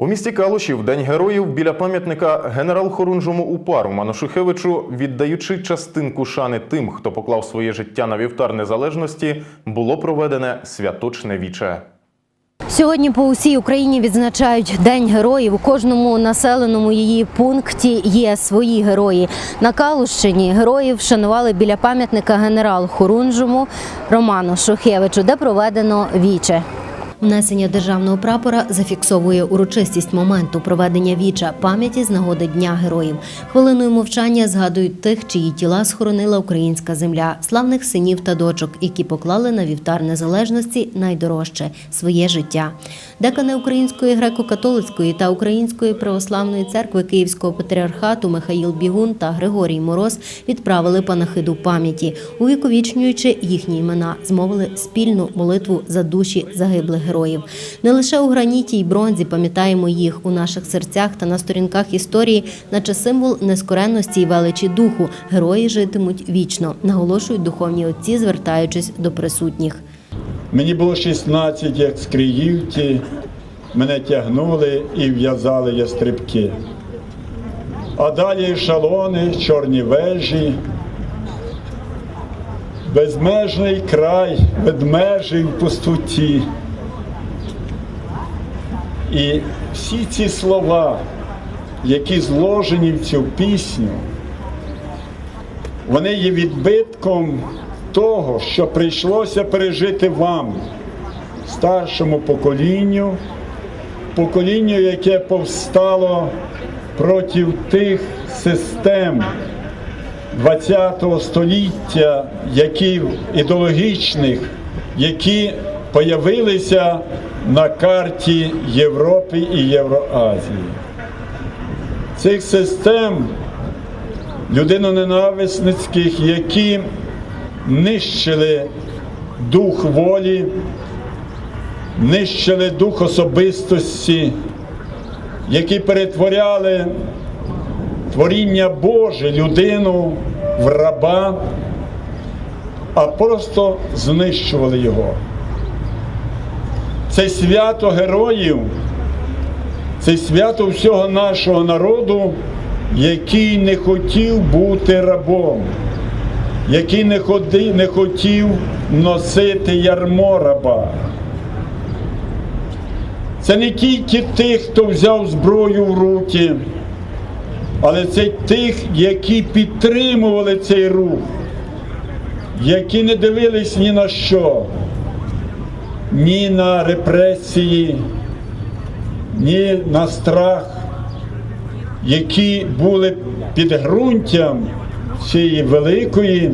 У місті Калуші в День героїв біля пам'ятника генерал-хорунжому УПА Роману Шухевичу, віддаючи частинку шани тим, хто поклав своє життя на вівтар незалежності, було проведене святочне віче. Сьогодні по усій Україні відзначають День героїв. У кожному населеному її пункті є свої герої. На Калущині героїв вшанували біля пам'ятника генерал Хорунжому Роману Шухевичу, де проведено віче. Внесення державного прапора зафіксовує урочистість моменту проведення віча пам'яті з нагоди Дня героїв. Хвилиною мовчання згадують тих, чиї тіла схоронила українська земля, славних синів та дочок, які поклали на вівтар незалежності найдорожче своє життя. Декани Української греко-католицької та Української православної церкви Київського патріархату Михаїл Бігун та Григорій Мороз відправили панахиду пам'яті, увіковічнюючи їхні імена, змовили спільну молитву за душі загиблих героїв. Не лише у граніті й бронзі пам'ятаємо їх у наших серцях та на сторінках історії, наче символ нескоренності й величі духу. Герої житимуть вічно, наголошують духовні отці, звертаючись до присутніх. Мені було 16, як з мене тягнули і в'язали ястрибки. А далі шалони, чорні вежі, безмежний край, ведмежий в пустоті. І всі ці слова, які зложені в цю пісню, вони є відбитком того, що прийшлося пережити вам, старшому поколінню, поколінню, яке повстало проти тих систем ХХ століття, які ідеологічних, які появилися на карті Європи і Євроазії. Цих систем людиноненависницьких, які нищили дух волі, нищили дух особистості, які перетворяли творіння Боже, людину в раба, а просто знищували його. Це свято героїв, це свято всього нашого народу, який не хотів бути рабом, який не, ходи, не хотів носити ярмо раба. Це не тільки тих, хто взяв зброю в руки, але це тих, які підтримували цей рух, які не дивились ні на що, ні на репресії, ні на страх, які були підґрунтям цієї великої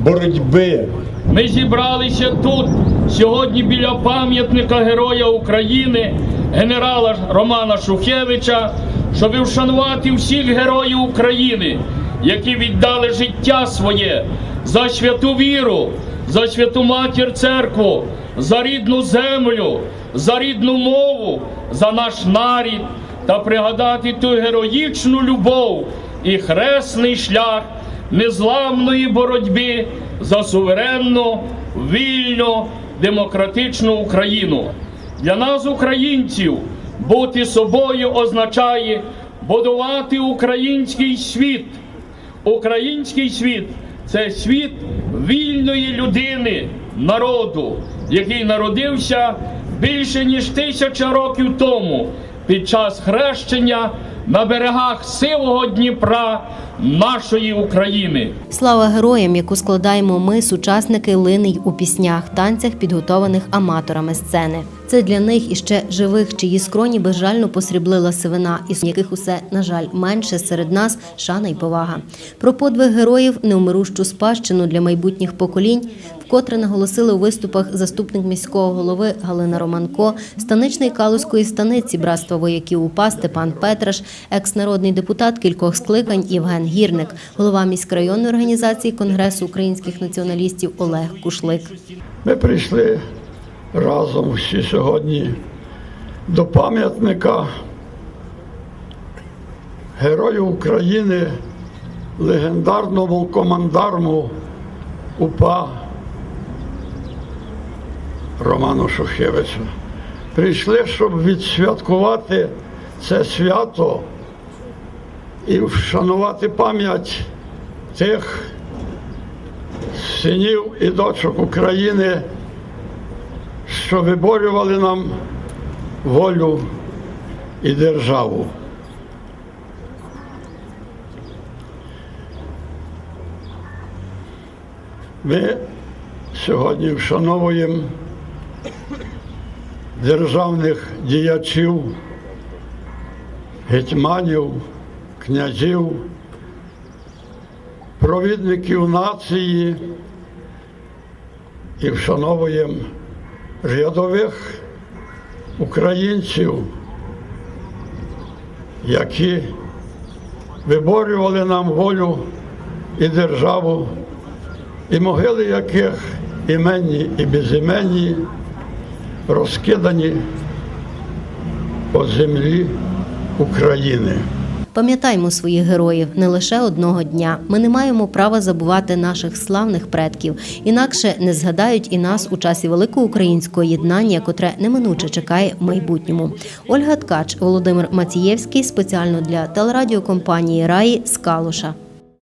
боротьби. Ми зібралися тут сьогодні біля пам'ятника Героя України, генерала Романа Шухевича, щоб вшанувати всіх героїв України, які віддали життя своє за святу віру, за святу матір церкву, за рідну землю, за рідну мову, за наш нарід та пригадати ту героїчну любов і хресний шлях незламної боротьби за суверенну, вільну, демократичну Україну. Для нас, українців, бути собою означає будувати український світ. Український світ це світ вільної людини, народу, який народився більше ніж тисяча років тому під час хрещення на берегах сивого Дніпра нашої України. Слава героям, яку складаємо ми, сучасники линей у піснях, танцях, підготованих аматорами сцени. Це для них іще живих, чиї скроні безжально посріблила сивина, і з яких усе, на жаль, менше серед нас шана й повага. Про подвиг героїв, неумирущу спадщину для майбутніх поколінь, вкотре наголосили у виступах заступник міського голови Галина Романко, станичний Калузької станиці братства вояків УПА Степан Петраш, екс-народний депутат кількох скликань Євген Гірник, голова міськрайонної організації Конгресу українських націоналістів Олег Кушлик. Ми прийшли разом всі сьогодні до пам'ятника Герою України, легендарному командарму УПА Роману Шухевичу. прийшли, щоб відсвяткувати це свято і вшанувати пам'ять тих синів і дочок України, що виборювали нам волю і державу. Ми сьогодні вшановуємо державних діячів, гетьманів, князів, провідників нації і вшановуємо рядових українців, які виборювали нам волю і державу, і могили яких іменні і безіменні розкидані по землі України. Пам'ятаймо своїх героїв не лише одного дня. Ми не маємо права забувати наших славних предків, інакше не згадають і нас у часі великого українського єднання, котре неминуче чекає в майбутньому. Ольга Ткач, Володимир Мацієвський спеціально для телерадіокомпанії Раї з Калуша.